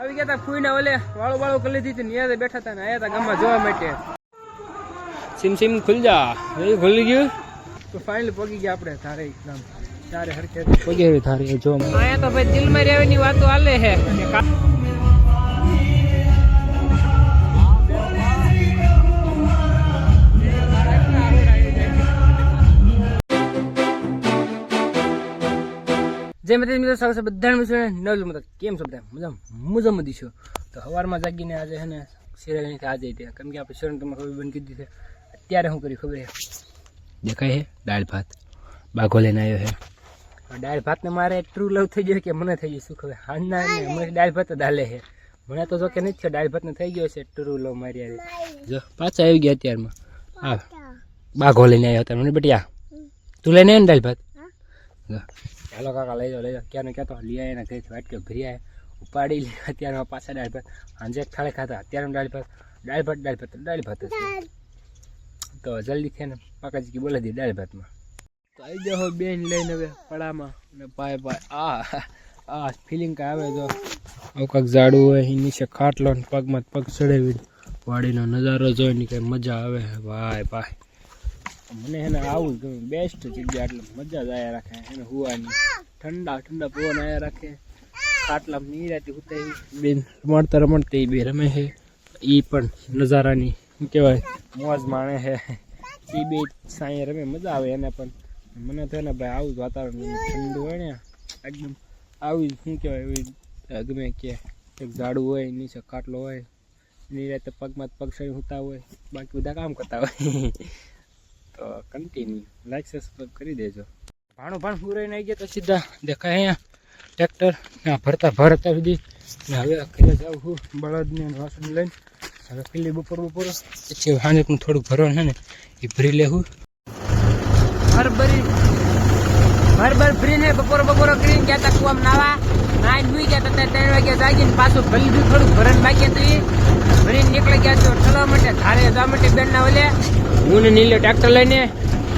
આવી ગયા હતા ફૂઈને ઓલે વાળો વાળો કરી લીધી હતી. નિયારે બેઠા હતા ને આયા હતા ગામમાં જોવા માટે. સિમ સિમ ખુલ જા. એ ખુલી ગયું? તો ફાઇનલ પગી ગયા આપણે તારે એકદમ. તારે હરખે. પગી તારે જો. આયા તો ભાઈ દિલમાં રહેવાની વાતો આલે હે જય માતા મિત્રો છે બધાને મિત્રો. નવલું મતલબ કેમ છો બધા? મજા મદી છું. તો સવારમાં જાગીને આજે છે ને સિરિયલ નથી આજે ત્યાં. કેમ કે આપણે શરણ તમે ખબર બંધ કીધી છે. અત્યારે શું કર્યું ખબર છે? દેખાય છે? દાળ ભાત. બાઘો લઈને આવ્યો છે. દાળ ભાતને મારે ટ્રુ લવ થઈ ગયો કે મને થઈ ગયું શું ખબર? હાલના ને મને દાળ ભાત દાલે છે. મને તો જો કે નથી થયો. દાળ ભાતને થઈ ગયો છે ટ્રુ લવ મારી આવી જો પાછા આવી ગયા અત્યારમાં. હા. બાઘો લઈને આવ્યો હતા મને બટિયા તું લઈને આવ્યો ને દાળ ભાત. ચાલો કાકા લઈ જાઓ લઈ જાઓ. ક્યાંને કહેતો લઈ આવ્યા ઘરેથી વાટક્યો ભરી આવ્યા ઉપાડી લે અત્યારમાં પાછા દાળ ભાત. સાંજે થાળે ખાતા અત્યારે દાળ ભાત. દાળ ભાત દાળ ભાત દાળ ભાત તો જલ્દી થઈને પાકાજી બોલાવી દે દાળ ભાતમાં. તો આવી જાઓ બેન લઈને હવે પડામાં. અને પાય પાય આ આ ફિલિંગ કાંઈ આવે જો આવું કાંઈક ઝાડું હોય એ નીચે ખાટલો ને પગમાં પગ ચડાવી વાડીનો નજારો જોઈને કંઈ મજા આવે. ભાઈ ભાઈ. મને એને આવું ગમે. બેસ્ટ જગ્યા એટલે મજા જ આવ્યા રાખે. એને હુવાની. ઠંડા ઠંડા પવન આવ્યા રાખે. ખાટલા નીરાતી ઉતારી. બેન રમણતા રમણતા એ બે રમે છે એ પણ નજારાની, શું કહેવાય, મોજ માણે છે એ બે સાંયે રમે, મજા આવે એને પણ. મને તો એને ભાઈ આવું જ વાતાવરણ ઠંડુ હોય ને, એકદમ આવી શું કહેવાય, એવી ગમે કે એક ઝાડું હોય, નીચે કાટલો હોય, નીરાતે પગમાં પગ સળી હોતા હોય, બાકી બધા કામ કરતા હોય. તો કન્ટિન્યુ લાઈક સબસ્ક્રાઈબ કરી દેજો. ભાણું ભાણ પૂરાઈ આવી ગયા તો સીધા દેખાય અહીંયા. ટ્રેક્ટર ભરતા ભરતા સુધી. ને હવે ઘરે જાઉં છું, બળદને વાસણ લઈને. હવે પેલી બપોર બપોર. પછી સાંજે થોડુંક ભરવાનું છે ને, એ ભરી લેવું. ભરભરી. ભરભર ભરીને બપોર બપોર કરીને ગયા તા કુવામાં નાવા. નાઈને સુઈ ગયા તા ત્રણ વાગ્યા જાગીને પાછું ભરી લીધું થોડુંક ભરણ બાકી હતું. ભરીને નીકળી ગયા તો ઠલવા માટે ધારે જવા માટે બેનના ઓલે. હું ને ટ્રેક્ટર લઈને,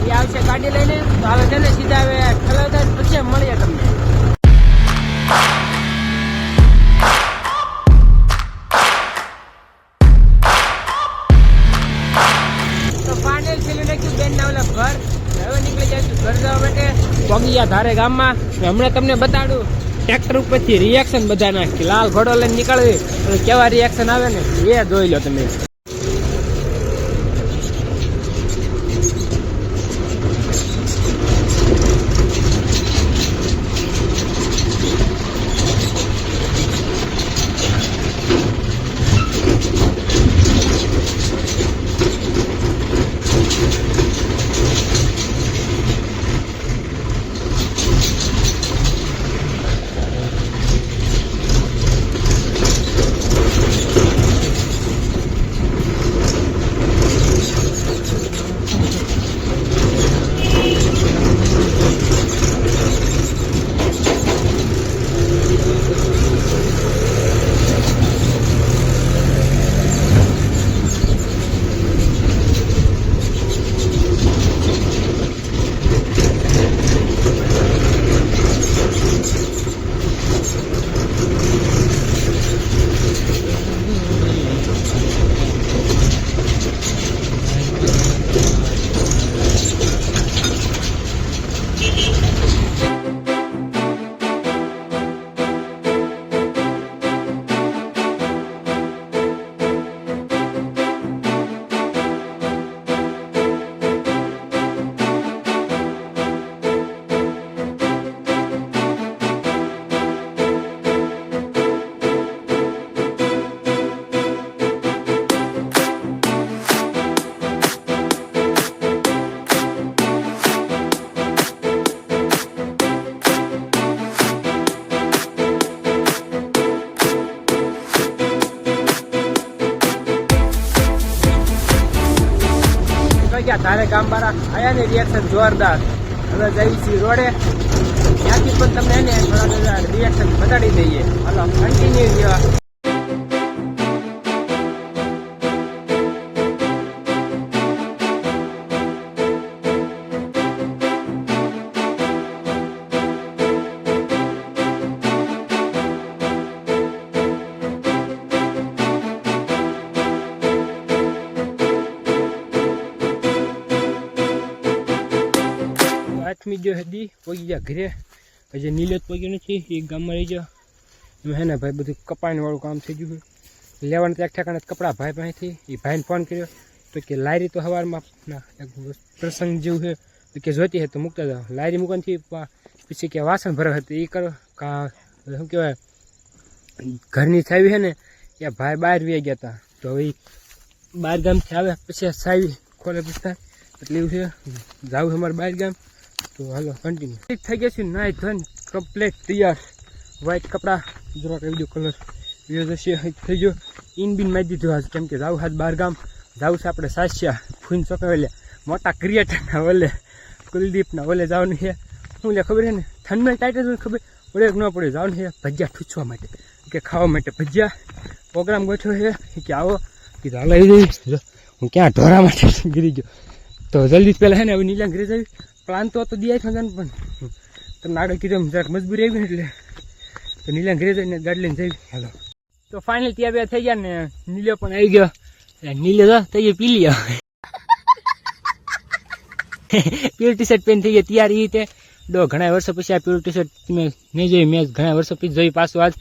એ આવશે ગાડી લઈને. તો હવે છે સીધા હવે ઠલવતા પછી મળીએ તમને. પગિયા ધારે ગામમાં. હમણાં તમને બતાડું. ટ્રેક્ટર ઉપરથી રિએક્શન નાખી લાલ ઘોડો લઈને નીકળવી કેવા રિએક્શન આવે ને? એ જોઈ લો તમે. ગયા ધારે ગામ બારા આયા ને રિએક્શન જોરદાર. હવે જઈ છીએ રોડે. ત્યાંથી પણ તમને એને રિએક્શન બતાડી દઈએ. હાલો કન્ટિન્યુ જેવા ગયો જો દી, પગી ગયા ઘરે. હજી નીલે જ પોગ્યો નથી, એ ગામમાં રહી ગયો. એમાં હે ભાઈ બધું કપાણવાળું કામ થઈ ગયું લેવાનું તો એક ઠેકાણે કપડાં ભાઈ પાસેથી, એ ભાઈને ફોન કર્યો. તો કે લાયરી તો સવારમાં એક પ્રસંગ જેવું છે. તો કે જોતી હે તો મૂકતા જાઓ. લાયરી મૂકવાથી પછી કે વાસણ ભરવા હતું એ કરો. કા, શું કહેવાય, ઘરની છાવી છે ને, એ ભાઈ બહાર વી ગયા હતા તો હવે બહાર ગામથી આવે, પછી છાવી ખોલે પૂછતા એટલે એવું છે. જાવું અમારે બહાર ગામ તો હાલો કન્ટિન્યુ થઈ ગયા છે નાઈ ધન કમ્પ્લેટ તૈયાર. વ્હાઈટ કપડાં જરાક કરી દો કલર વિયો જશે થઈ ગયો. ઇન બિન મારી દીધું આજ, કેમ કે જાવું હાથ બહાર ગામ. જાવું છે આપણે સાસ્યા ફૂન ચોકાવેલે મોટા ક્રિએટરના વલે કુલદીપના વલે જવાનું છે. શું લે ખબર છે ને? થનમેલ ટાઈટ જ ખબર. પડે ન પડે, જવાનું છે ભજીયા ઠૂચવા માટે. કે ખાવા માટે ભજીયા. પ્રોગ્રામ ગોઠવ્યો છે કે આવો. કીધું હાલો આવી જઈશ હું ક્યાં ઢોરા માટે ગીરી ગયો. તો જલ્દી પહેલાં છે ને, હવે નીલા ઘરે જવી પ્લાન તો હતો દિયા થતા પણ. તમને આગળ કીધું જરાક મજબૂરી આવી એટલે. તો નીલા ઘરે જઈને ગાડી લઈને જઈ. હાલો. તો ફાઇનલ ત્યાં બે થઈ ગયા ને નીલો પણ આવી ગયો. નીલે તો થઈ ગયો પી લ્યો પીળું ટી શર્ટ પહેરી થઈ ગયા. તૈયાર એ રીતે ડો ઘણા વર્ષો પછી આ પ્યોર ટી શર્ટ મેં નહીં જોઈ મેં ઘણા વર્ષો પછી જોઈ પાછું આજ.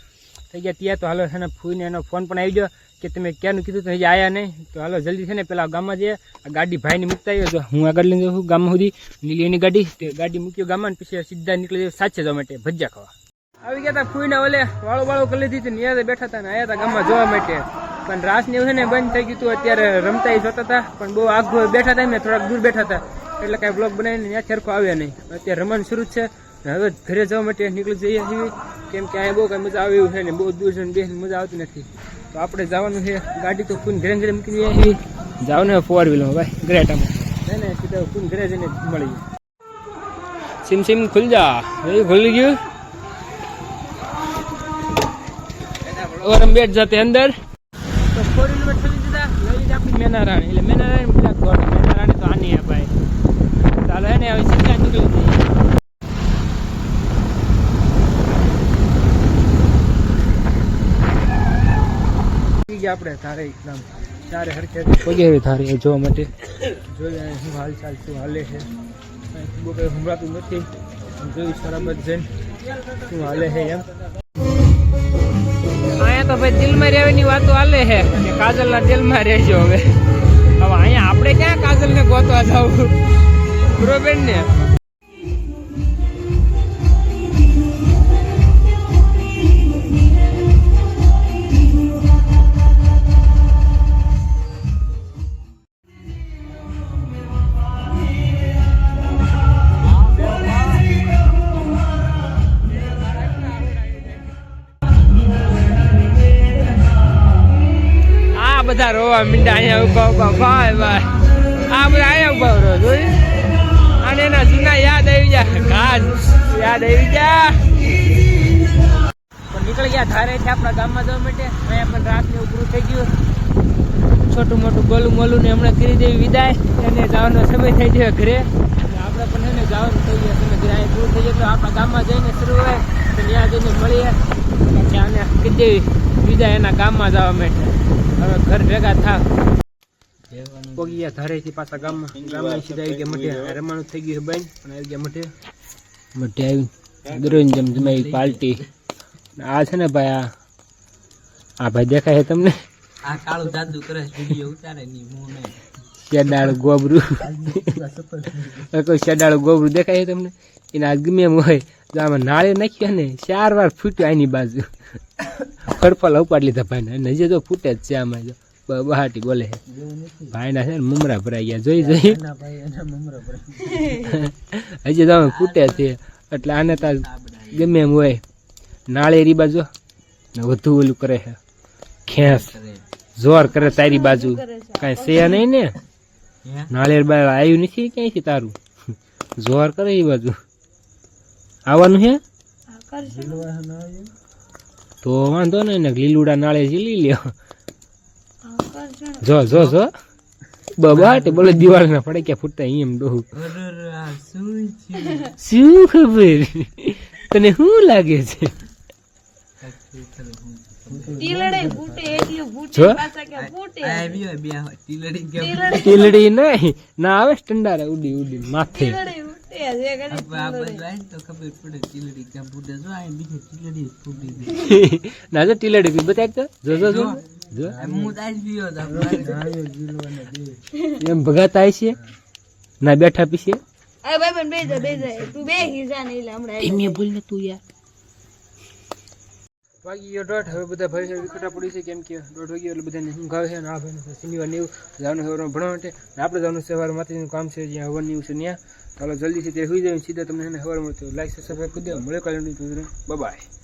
થઈ ગયા ત્યાં તો હાલો એને ફૂઈને એનો ફોન પણ આવી ગયો. કે તમે ક્યાંનું કીધું તમે આવ્યા નહીં. તો હાલો, જલ્દી છે ને, પેલા ગામમાં જઈએ. આ ગાડી ભાઈને મૂકતા આવ્યો હું આગળ લઈને જાઉં ગામ સુધી. નીલી એની ગાડી. તે ગાડી મૂક્યો ગામમાં પછી સીધા નીકળી જાય સાચે જવા માટે, ભજીયા ખાવા. આવી ગયા હતા ફૂઈના ઓલે વાળો વાળો કરી લીધી હતી નિયાદે બેઠા હતા ને આવ્યા હતા ગામમાં જોવા માટે. પણ રાસ ને એવું છે ને, બંધ થઈ ગયું હતું અત્યારે રમતા જોતા હતા પણ બહુ આગ બેઠા હતા ને થોડાક દૂર બેઠા હતા એટલે કાંઈ બ્લોક બનાવીને ત્યાં છેરખો આવ્યા નહીં. અત્યારે રમણ શરૂ છે. હવે ઘરે જવા માટે નીકળી જઈએ કેમ કે અહીંયા બહુ કાંઈ મજા આવી એવું છે ને, બહુ દૂર જઈને બેસીને મજા આવતી નથી. તો આપણે જવાનું છે ગાડી તો ફૂન ઘરે ઘરે મૂકી દઈએ જાઓ ને ફોર વ્હીલમાં ભાઈ ગ્રેટામાં ને સીધા ફૂન ઘરે જઈને મળી સિમ સિમ ખુલ જા. એ ખુલી ગયું. ઓરમ જાતે અંદર. તો ફોર મેનારાણી. એટલે મેનારાણી બધા મેનારાણી તો આની હે ભાઈ. ચાલો હે ને હવે સીધા નીકળી આપણે તારે એકદમ ચારે હરખે વગેરે તારે જોવા માટે? જોઈએ શું હાલ ચાલ શું હાલે છે. બહુ કંઈ સંભળાતું નથી. જોયું સરાબત જઈને શું હાલે છે એમ? અહીંયા તો ભાઈ દિલમાં રહેવાની વાતો હાલે છે અને કાજલના દિલમાં રહેજો હવે. હવે અહીંયા આપણે ક્યાં કાજલને ગોતવા જવું? બરોબર ને બધા રોવા મીંડા અહીંયા ઊભા ઊભા ભાઈ ભાઈ. આ બધા અહીંયા ઊભા રહો જોઈ અને એના જૂના યાદ આવી જાય કાજ યાદ આવી જા નીકળી ગયા ધારે છે આપણા ગામમાં જવા માટે. અહીંયા પણ રાત ને પૂરું થઈ ગયું. છોટું મોટું ગોલું મોલું ને હમણાં કરી દેવી વિદાય. એને જવાનો સમય થઈ ગયો ઘરે. આપણે પણ એને જવાનું થઈ ગયા. સમય ઘરે અહીંયા દૂર થઈ ગયો. તો આપણા ગામમાં જઈને શરૂ હોય. તો ત્યાં જઈને મળીએ. આને કરી દેવી વિદાય એના ગામમાં જવા માટે. હવે ઘર ભેગા થા. પોગી ગયા ધારેથી પાછા ગામમાં. ગામમાં સીધા આવી ગયા મઠે રમવાનું થઈ ગયું બેન. પણ આવી ગયા મઠે મઠે આવી દરરોજ જેમ જમાઈ પાર્ટી આ છે ને ભાઈ આ આ ભાઈ દેખાય છે તમને? આ કાળું જાદુ કરે વીડિયો ઉતારે ની હું નહીં. શેડાળું ગોબરું. કોઈ શેડાળું ગોબરું દેખાય છે તમને? એના ગમે એમ હોય. આમાં નાળે નાખ્યા ને ચાર વાર ફૂટ્યો આની બાજુ. ખડપલ ઉપાડ લીધા ભાઈને. અને હજી તો ફૂટે જ છે આમાં જો. બહાટી બોલે છે. ભાઈના છે ને મમરા ભરાઈ ગયા. જોઈ જોઈ. હજી તો ફૂટે છે. એટલે આને તાર ગમે એમ હોય. નાળેરી બાજુ. ને વધુ ઓલું કરે છે. ખેંચ જોર કરે તારી બાજુ. કાંઈ છે નહીં ને? નાળિયેર બાર આવ્યું નથી ક્યાંયથી તારું? જોર કરે એ બાજુ. આવવાનું છે ન તો વાંધો નહીં ને લીલુડા નાળે ઝીલી લ્યો. જો જો જો. બબાટ બોલે દિવાળીના પડે કે ફૂટતા એમ ડોહું શું ખબર? તને શું લાગે છે? ટીલડે ના આવે સ્ટંડારે ઉડી ઉડી માથે. જે જો ના જો ટીલડી પી બતાય તો. જો જો જો. જો એમ ભગાતા છે ના બેઠા પીશે. અરે ભાઈ પણ બેજા બેજા તું બે હિસા નહીં લે હમણાં એમ બોલ ને તું યાર. વાગી ગયો દોઢ. હવે બધા ભાઈ એકઠા પડી છે, કેમ કે દોઢ વાગ્યો એટલે બધાને ઊંઘ આવે છે આ ભાઈ શનિવાર એવું જવાનું સવારમાં ભણવા માટે. આપણે જવાનું સવાર માતાજીનું કામ છે, જ્યાં હવન એવું છે ત્યાં. ચાલો જલ્દી થી તે સુઈ જાય સીધા તમને સવારમાં લાઈક સબસ્ક્રાઈબ કરી દેવા. મળે કાલે બાય